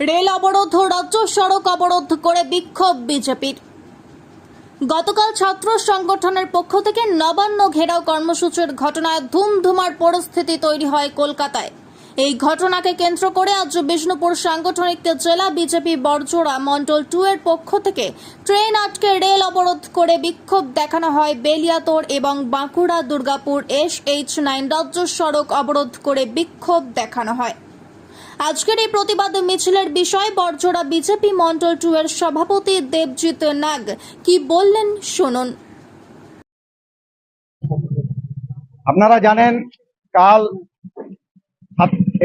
Rail অবরোধ ও রাজ্য সড়ক অবরোধ করে বিক্ষোভ বিজেপির। গতকাল ছাত্র সংগঠনের পক্ষ থেকে নবান্ন ঘেরাও কর্মসূচির ঘটনায় ধুমধুমার পরিস্থিতি তৈরি হয় কলকাতায়। এই ঘটনাকে কেন্দ্র করে আজ বিষ্ণুপুর সাংগঠনিক জেলা বিজেপি বরজোড়া মন্ডল টু এর পক্ষ থেকে ট্রেন আটকে রেল অবরোধ করে বিক্ষোভ দেখানো হয় বেলিয়াতোড় এবং Bankura Durgapur S H nine রাজ্য সড়ক অবরোধ করে বিক্ষোভ দেখানো হয়। আজকের এই প্রতিবাদ মিছিলের বিষয়ে বরজোড়া বিজেপি মন্ডল টু এর সভাপতি দেবজিৎ নাগ। কি বললেন, শুনুন। আপনারা জানেন, কাল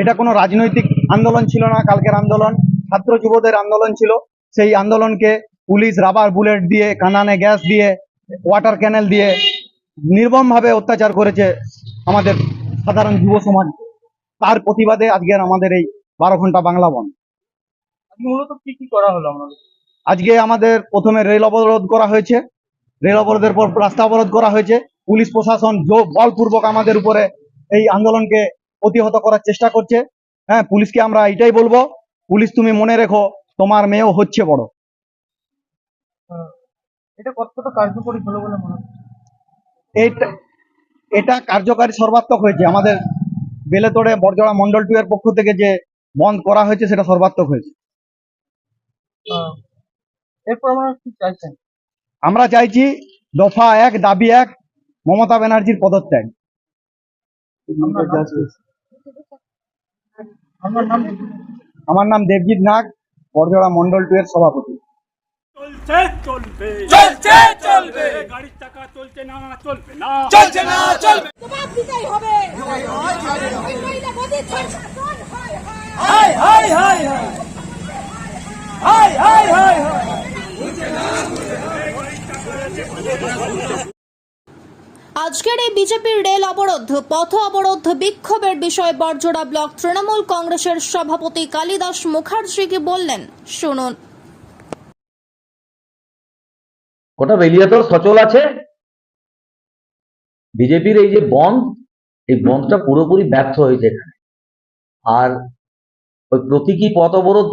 এটা কোনো রাজনৈতিক আন্দোলন ছিল না, কালকের আন্দোলন। ছাত্র যুবদের আন্দোলন ছিল। সেই আন্দোলনকে পুলিশ রাবার বুলেট দিয়ে, কানানে গ্যাস দিয়ে, ওয়াটার ক্যানেল দিয়ে নির্মমভাবে অত্যাচার করেছে আমাদের সাধারণ যুব সমাজ। তার প্রতিবাদে আজকের আমাদের এই বারো ঘণ্টা বাংলা আজকে মূলত কি কি করা হলো আমাদের? আজকে আমাদের প্রথমে রেল অবরোধ করা হয়েছে। রেল অবরোধের পর রাস্তা অবরোধ করা হয়েছে। পুলিশ প্রশাসন বলপূর্বক আমাদের উপরে এই আন্দোলনকে প্রতিহত করার চেষ্টা করছে। হ্যাঁ পুলিশকে আমরা এটাই বলব পুলিশ তুমি মনে রেখো তোমার মেয়েও হচ্ছে বড়। এটা কতটা কার্যকরী হলো বলে মনে এটা এটা কার্যকারী সর্বাত্মক হয়েছে। আমাদের বেলেতোড়ে বরজড়া মন্ডল টু এর পক্ষ থেকে যে বন্ধ করা হয়েছে সেটা সর্বাত্মক হয়েছে। আমরা কি চাইছেন আমরা চাইছি দফা এক দাবি এক মমতা ব্যানার্জির পদত্যাগ। আমার নাম দেবজিৎ নাগ বরজড়া মন্ডল টু এর সভাপতি। চলছে চলবে। চলছে চলবে। গাড়ির চাকা চলছে না চলবে না। চলছে না চলবে। জবাব দিতেই হবে মহিলা মোদীর সরকার হায় হায় হাই হাই হাই হাই হাই হাই হাই আজকের এই বিজেপির রেল অবরোধ পথ অবরোধ বিক্ষোভের বিষয়ে বরজোড়া ব্লক তৃণমূল কংগ্রেসের সভাপতি কালিদাস মুখার্জি কি বললেন শুনুন। গোটা বেলিয়াতর সচল আছে। বিজেপির এই যে বন্ধ এই বন্ধটা পুরোপুরি ব্যর্থ হয়েছে এখানে। আর ওই প্রতীকী পথ অবরোধ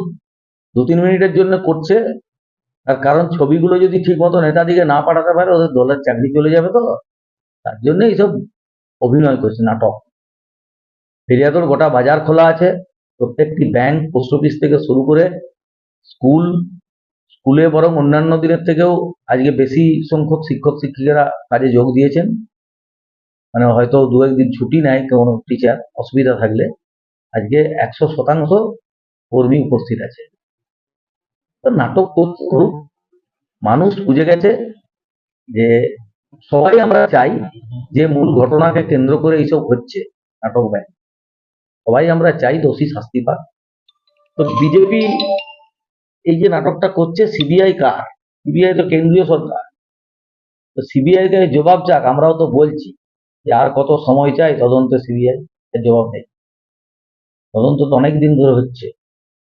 দু তিন মিনিটের জন্য করছে। তার কারণ ছবিগুলো যদি ঠিক মতো নেতাদিকে না পাঠাতে পারে, ওদের দলের চাকরি চলে যাবে তো। তার জন্য এইসব অভিনয় করছে, নাটক। বেলিয়াতর গোটা বাজার খোলা আছে। প্রত্যেকটি ব্যাংক, পোস্ট অফিস থেকে শুরু করে স্কুল, স্কুলে বরং অন্যান্য দিনের থেকেও আজকে বেশি সংখ্যক শিক্ষক, শিক্ষিকারা কাজে যোগ দিয়েছেন। মানে হয়তো দু একদিন ছুটি নেয় কোনো টিচার অসুবিধা থাকলে। আজকে একশো শতাংশ কর্মী উপস্থিত আছে। নাটক করুক, মানুষ বুঝে গেছে যে সবাই আমরা চাই যে মূল ঘটনাকে কেন্দ্র করে এইসব হচ্ছে নাটক ব্যয় সবাই আমরা চাই দোষী শাস্তি পাক। তো বিজেপি এই যে নাটকটা করছে, সিবিআই কার? সিবিআই তো কেন্দ্রীয় সরকার। তো সিবিআই কে জবাব চাক, আমরাও তো বলছি যে আর কত সময় চাই তদন্ত সিবিআই জবাব নেই তদন্ত তো অনেক দিন ধরে হচ্ছে।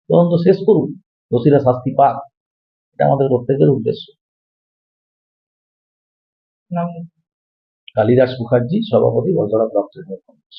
তদন্ত শেষ করুন দোষীরা শাস্তি পাক। এটা আমাদের প্রত্যেকের উদ্দেশ্য। কালিদাস মুখার্জি সভাপতি বজরা প্রাপ্ত কংগ্রেস।